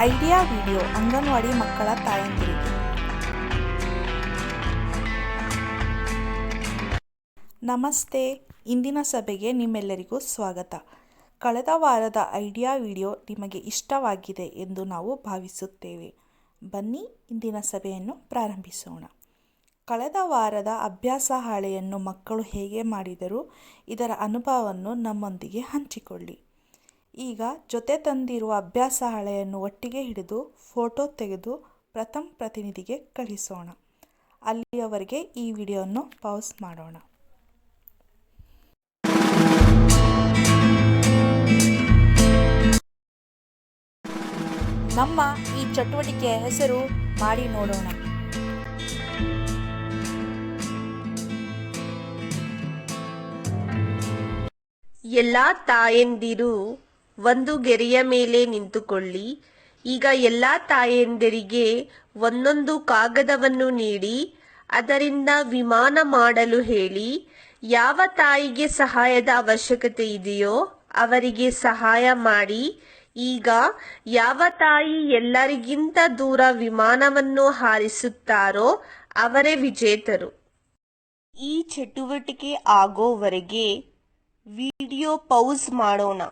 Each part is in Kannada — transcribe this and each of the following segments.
ಐಡಿಯಾ ವಿಡಿಯೋ ಅಂಗನವಾಡಿ ಮಕ್ಕಳ ತಾಯಂದಿರಿಗೆ. ನಮಸ್ತೆ, ಇಂದಿನ ಸಭೆಗೆ ನಿಮ್ಮೆಲ್ಲರಿಗೂ ಸ್ವಾಗತ. ಕಳೆದ ವಾರದ ಐಡಿಯಾ ವಿಡಿಯೋ ನಿಮಗೆ ಇಷ್ಟವಾಗಿದೆ ಎಂದು ನಾವು ಭಾವಿಸುತ್ತೇವೆ. ಬನ್ನಿ, ಇಂದಿನ ಸಭೆಯನ್ನು ಪ್ರಾರಂಭಿಸೋಣ. ಕಳೆದ ವಾರದ ಅಭ್ಯಾಸ ಹಾಳೆಯನ್ನು ಮಕ್ಕಳು ಹೇಗೆ ಮಾಡಿದರು ಇದರ ಅನುಭವವನ್ನು ನಮ್ಮೊಂದಿಗೆ ಹಂಚಿಕೊಳ್ಳಿ. ಈಗ ಜೊತೆ ತಂದಿರುವ ಅಭ್ಯಾಸ ಹಾಳೆಯನ್ನು ಒಟ್ಟಿಗೆ ಹಿಡಿದು ಫೋಟೋ ತೆಗೆದು ಪ್ರಥಮ್ ಪ್ರತಿನಿಧಿಗೆ ಕಳಿಸೋಣ. ಅಲ್ಲಿಯವರೆಗೆ ಈ ವಿಡಿಯೋವನ್ನು ಪಾಸ್ ಮಾಡೋಣ. ನಮ್ಮ ಈ ಚಟುವಟಿಕೆಯ ಹೆಸರು ಮಾಡಿ ನೋಡೋಣ. ಎಲ್ಲಾ ತಾಯಂದಿರು ಒಂದು ಗೆರೆಯ ಮೇಲೆ ನಿಂತುಕೊಳ್ಳಿ. ಈಗ ಎಲ್ಲಾ ತಾಯಂದಿರಿಗೆ ಒಂದೊಂದು ಕಾಗದವನ್ನು ನೀಡಿ, ಅದರಿಂದ ವಿಮಾನ ಮಾಡಲು ಹೇಳಿ, ಯಾವ ತಾಯಿಗೆ ಸಹಾಯದ ಅವಶ್ಯಕತೆ ಇದೆಯೋ ಅವರಿಗೆ ಸಹಾಯ ಮಾಡಿ. ಈಗ ಯಾವ ತಾಯಿ ಎಲ್ಲರಿಗಿಂತ ದೂರ ವಿಮಾನವನ್ನು ಹಾರಿಸುತ್ತಾರೋ ಅವರೇ ವಿಜೇತರು. ಈ ಚಟುವಟಿಕೆ ಆಗೋವರೆಗೆ ವಿಡಿಯೋ ಪೌಸ್ ಮಾಡೋಣ.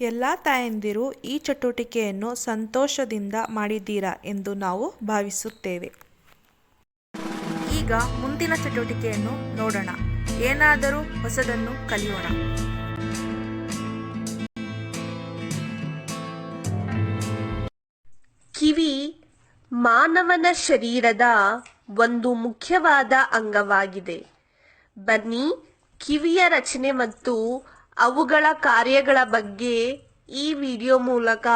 ಎಲ್ಲ ತಾಯಂದಿರು ಈ ಚಟುವಟಿಕೆಯನ್ನು ಸಂತೋಷದಿಂದ ಮಾಡಿದ್ದೀರಾ ಎಂದು ನಾವು ಭಾವಿಸುತ್ತೇವೆ. ಈಗ ಮುಂದಿನ ಚಟುವಟಿಕೆಯನ್ನು ನೋಡೋಣ. ಏನಾದರೂ ಹೊಸದನ್ನು ಕಲಿಯೋಣ. ಕಿವಿ ಮಾನವನ ಶರೀರದ ಒಂದು ಮುಖ್ಯವಾದ ಅಂಗವಾಗಿದೆ. ಬನ್ನಿ ಕಿವಿಯ ರಚನೆ ಮತ್ತು ಅವುಗಳ ಕಾರ್ಯಗಳ ಬಗ್ಗೆ ಈ ವಿಡಿಯೋ ಮೂಲಕ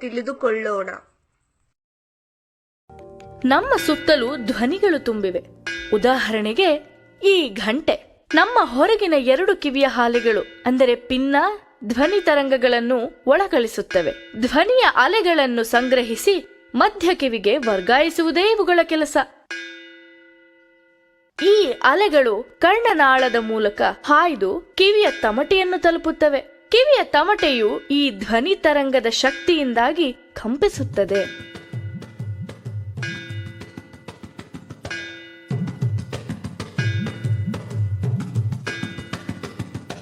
ತಿಳಿದುಕೊಳ್ಳೋಣ. ನಮ್ಮ ಸುತ್ತಲೂ ಧ್ವನಿಗಳು ತುಂಬಿವೆ. ಉದಾಹರಣೆಗೆ, ಈ ಘಂಟೆ. ನಮ್ಮ ಹೊರಗಿನ ಎರಡು ಕಿವಿಯ ಹಾಲೆಗಳು, ಅಂದರೆ ಪಿನ್ನ, ಧ್ವನಿ ತರಂಗಗಳನ್ನು ಒಳಗಳಿಸುತ್ತವೆ ಧ್ವನಿಯ ಅಲೆಗಳನ್ನು ಸಂಗ್ರಹಿಸಿ ಮಧ್ಯ ಕಿವಿಗೆ ವರ್ಗಾಯಿಸುವುದೇ ಇವುಗಳ ಕೆಲಸ. ಈ ಅಲೆಗಳು ಕರ್ಣನಾಳದ ಮೂಲಕ ಹಾಯ್ದು ಕಿವಿಯ ತಮಟೆಯನ್ನು ತಲುಪುತ್ತವೆ. ಕಿವಿಯ ತಮಟೆಯು ಈ ಧ್ವನಿ ತರಂಗದ ಶಕ್ತಿಯಿಂದಾಗಿ ಕಂಪಿಸುತ್ತದೆ.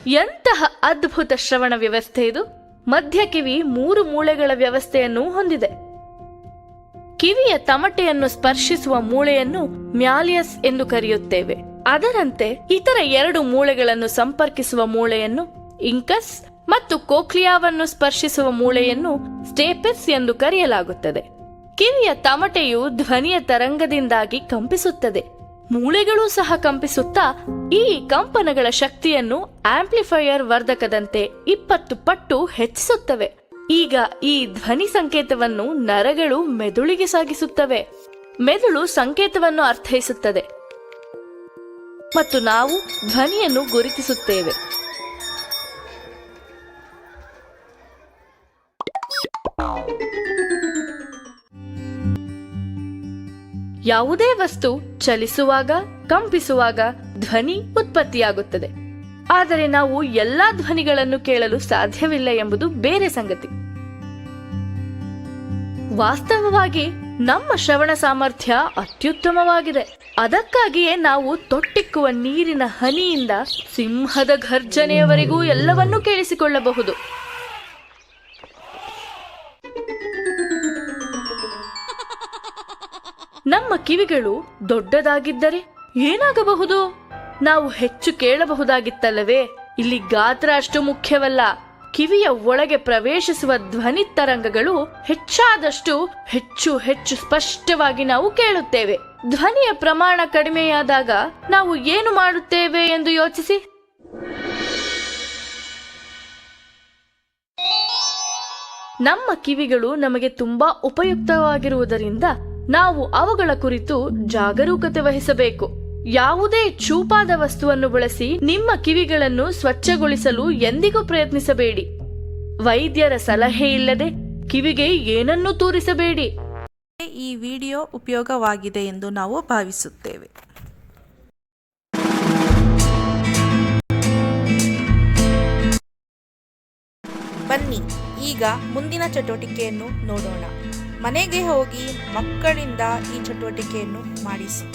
ಎಂತಹ ಅದ್ಭುತ ಶ್ರವಣ ವ್ಯವಸ್ಥೆ ಇದು. ಮಧ್ಯ ಕಿವಿ ಮೂರು ಮೂಳೆಗಳ ವ್ಯವಸ್ಥೆಯನ್ನು ಹೊಂದಿದೆ. ಕಿವಿಯ ತಮಟೆಯನ್ನು ಸ್ಪರ್ಶಿಸುವ ಮೂಳೆಯನ್ನು ಮ್ಯಾಲಿಯಸ್ ಎಂದು ಕರೆಯುತ್ತೇವೆ. ಅದರಂತೆ ಇತರ ಎರಡು ಮೂಳೆಗಳನ್ನು ಸಂಪರ್ಕಿಸುವ ಮೂಳೆಯನ್ನು ಇಂಕಸ್ ಮತ್ತು ಕೋಕ್ಲಿಯಾವನ್ನು ಸ್ಪರ್ಶಿಸುವ ಮೂಳೆಯನ್ನು ಸ್ಟೇಪಿಸ್ ಎಂದು ಕರೆಯಲಾಗುತ್ತದೆ. ಕಿವಿಯ ತಮಟೆಯು ಧ್ವನಿಯ ತರಂಗದಿಂದಾಗಿ ಕಂಪಿಸುತ್ತದೆ. ಮೂಳೆಗಳೂ ಸಹ ಕಂಪಿಸುತ್ತಾ, ಈ ಕಂಪನಗಳ ಶಕ್ತಿಯನ್ನು ಆಂಪ್ಲಿಫೈಯರ್ ವರ್ಧಕದಂತೆ ಇಪ್ಪತ್ತು ಪಟ್ಟು ಹೆಚ್ಚಿಸುತ್ತವೆ. ಈಗ ಈ ಧ್ವನಿ ಸಂಕೇತವನ್ನು ನರಗಳು ಮೆದುಳಿಗೆ ಸಾಗಿಸುತ್ತವೆ. ಮೆದುಳು ಸಂಕೇತವನ್ನು ಅರ್ಥೈಸುತ್ತದೆ. ಮತ್ತು ನಾವು ಧ್ವನಿಯನ್ನು ಗುರುತಿಸುತ್ತೇವೆ. ಯಾವುದೇ ವಸ್ತು ಚಲಿಸುವಾಗ, ಕಂಪಿಸುವಾಗ ಧ್ವನಿ ಉತ್ಪತ್ತಿಯಾಗುತ್ತದೆ. ಆದರೆ ನಾವು ಎಲ್ಲಾ ಧ್ವನಿಗಳನ್ನು ಕೇಳಲು ಸಾಧ್ಯವಿಲ್ಲ ಎಂಬುದು ಬೇರೆ ಸಂಗತಿ. ವಾಸ್ತವವಾಗಿ ನಮ್ಮ ಶ್ರವಣ ಸಾಮರ್ಥ್ಯ ಅತ್ಯುತ್ತಮವಾಗಿದೆ. ಅದಕ್ಕಾಗಿಯೇ ನಾವು ತೊಟ್ಟಿಕ್ಕುವ ನೀರಿನ ಹನಿಯಿಂದ ಸಿಂಹದ ಘರ್ಜನೆಯವರೆಗೂ ಎಲ್ಲವನ್ನೂ ಕೇಳಿಸಿಕೊಳ್ಳಬಹುದು. ನಮ್ಮ ಕಿವಿಗಳು ದೊಡ್ಡದಾಗಿದ್ದರೆ ಏನಾಗಬಹುದು? ನಾವು ಹೆಚ್ಚು ಕೇಳಬಹುದಾಗಿತ್ತಲ್ಲವೇ? ಇಲ್ಲಿ ಗಾತ್ರ ಅಷ್ಟು ಮುಖ್ಯವಲ್ಲ. ಕಿವಿಯ ಒಳಗೆ ಪ್ರವೇಶಿಸುವ ಧ್ವನಿ ತರಂಗಗಳು ಹೆಚ್ಚಾದಷ್ಟು ಹೆಚ್ಚು ಹೆಚ್ಚು ಸ್ಪಷ್ಟವಾಗಿ ನಾವು ಕೇಳುತ್ತೇವೆ. ಧ್ವನಿಯ ಪ್ರಮಾಣ ಕಡಿಮೆಯಾದಾಗ ನಾವು ಏನು ಮಾಡುತ್ತೇವೆ ಎಂದು ಯೋಚಿಸಿ. ನಮ್ಮ ಕಿವಿಗಳು ನಮಗೆ ತುಂಬಾ ಉಪಯುಕ್ತವಾಗಿರುವುದರಿಂದ ನಾವು ಅವುಗಳ ಕುರಿತು ಜಾಗರೂಕತೆ ವಹಿಸಬೇಕು. ಯಾವುದೇ ಚೂಪಾದ ವಸ್ತುವನ್ನು ಬಳಸಿ ನಿಮ್ಮ ಕಿವಿಗಳನ್ನು ಸ್ವಚ್ಛಗೊಳಿಸಲು ಎಂದಿಗೂ ಪ್ರಯತ್ನಿಸಬೇಡಿ. ವೈದ್ಯರ ಸಲಹೆ ಇಲ್ಲದೆ ಕಿವಿಗೆ ಏನನ್ನೂ ತೂರಿಸಬೇಡಿ. ಈ ವಿಡಿಯೋ ಉಪಯೋಗವಾಗಿದೆ ಎಂದು ನಾವು ಭಾವಿಸುತ್ತೇವೆ. ಬನ್ನಿ, ಈಗ ಮುಂದಿನ ಚಟುವಟಿಕೆಯನ್ನು ನೋಡೋಣ. ಮನೆಗೆ ಹೋಗಿ ಮಕ್ಕಳಿಂದ ಈ ಚಟುವಟಿಕೆಯನ್ನು ಮಾಡಿಸಿ.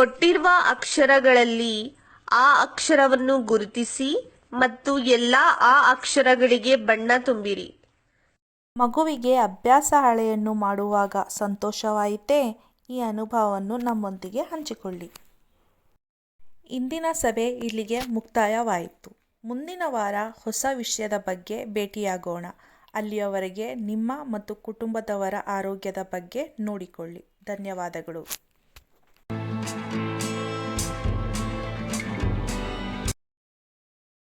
ಕೊಟ್ಟಿರುವ ಅಕ್ಷರಗಳಲ್ಲಿ ಆ ಅಕ್ಷರವನ್ನು ಗುರುತಿಸಿ ಮತ್ತು ಎಲ್ಲಾ ಆ ಅಕ್ಷರಗಳಿಗೆ ಬಣ್ಣ ತುಂಬಿರಿ. ಮಗುವಿಗೆ ಅಭ್ಯಾಸ ಹಾಳೆಯನ್ನು ಮಾಡುವಾಗ ಸಂತೋಷವಾಯಿತೇ? ಈ ಅನುಭವವನ್ನು ನಮ್ಮೊಂದಿಗೆ ಹಂಚಿಕೊಳ್ಳಿ. ಇಂದಿನ ಸಭೆ ಇಲ್ಲಿಗೆ ಮುಕ್ತಾಯವಾಯಿತು. ಮುಂದಿನ ವಾರ ಹೊಸ ವಿಷಯದ ಬಗ್ಗೆ ಭೇಟಿಯಾಗೋಣ. ಅಲ್ಲಿಯವರೆಗೆ ನಿಮ್ಮ ಮತ್ತು ಕುಟುಂಬದವರ ಆರೋಗ್ಯದ ಬಗ್ಗೆ ನೋಡಿಕೊಳ್ಳಿ. ಧನ್ಯವಾದಗಳು.